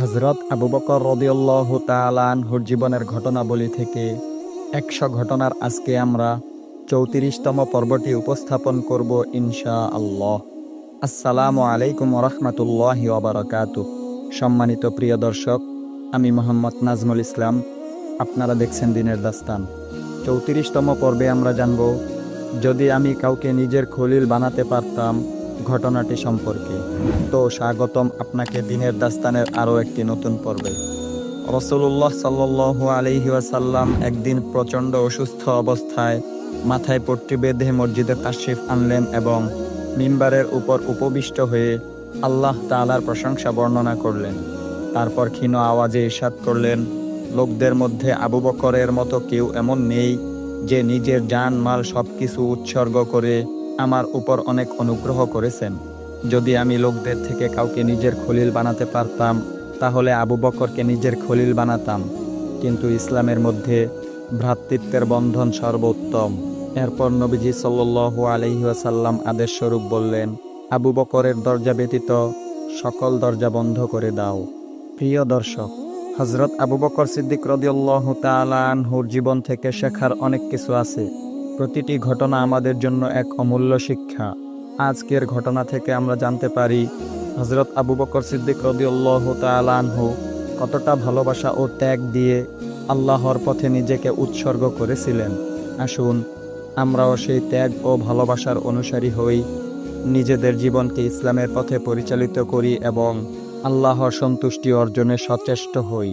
হজরত আবু বকর রদিউল্লাহ তালানহুর জীবনের ঘটনাবলী থেকে একশো ঘটনার আজকে আমরা চৌত্রিশতম পর্বটি উপস্থাপন করব ইনশা আল্লাহ আসসালামু আলাইকুম রহমতুল্লাহি ওবরাকাত সম্মানিত প্রিয় দর্শক, আমি মোহাম্মদ নাজমুল ইসলাম। আপনারা দেখছেন দিনের দাস্তান। চৌত্রিশতম পর্বে আমরা জানব, যদি আমি কাউকে নিজের খলিল বানাতে পারতাম ঘটনাটি সম্পর্কে। তো স্বাগতম আপনাকে দিনের দাস্তানের আরও একটি নতুন পর্বে। রসুল্লাহ সাল্লু আলহি ওয়াসাল্লাম একদিন প্রচণ্ড অসুস্থ অবস্থায় মাথায় পট্টি বেঁধে মসজিদে তাশরিফ আনলেন এবং মিম্বারের উপর উপবিষ্ট হয়ে আল্লাহ তাআলার প্রশংসা বর্ণনা করলেন। তারপর ক্ষীণ আওয়াজে ইরশাদ করলেন, লোকদের মধ্যে আবু বকরের মতো কেউ এমন নেই যে নিজের জান মাল সব কিছু উৎসর্গ করে আমার উপর অনেক অনুগ্রহ করেছেন। যদি আমি লোকদের থেকে কাউকে নিজের খলিল বানাতে পারতাম, তাহলে আবু বকরকে নিজের খলিল বানাতাম। কিন্তু ইসলামের মধ্যে ভ্রাতৃত্বের বন্ধন সর্বোত্তম। এরপর নবীজি সাল্লু আলহিহাসাল্লাম আদেশ স্বরূপ বললেন, আবু বকরের দরজা ব্যতীত সকল দরজা বন্ধ করে দাও। প্রিয় দর্শক হজরত আবু বকর সিদ্দিক রদিউল্লাহ তালানহুর জীবন থেকে শেখার অনেক কিছু আছে। প্রতিটি ঘটনা আমাদের জন্য এক অমূল্য শিক্ষা। আজকের ঘটনা থেকে আমরা জানতে পারি হজরত আবু বকর সিদ্দিক রদিউল্লাহ তালানহু কতটা ভালোবাসা ও ত্যাগ দিয়ে আল্লাহর পথে নিজেকে উৎসর্গ করেছিলেন। আসুন, আমরাও সেই ত্যাগ ও ভালোবাসার অনুসারী হই, নিজেদের জীবনকে ইসলামের পথে পরিচালিত করি এবং আল্লাহর সন্তুষ্টি অর্জনে সচেষ্ট হই।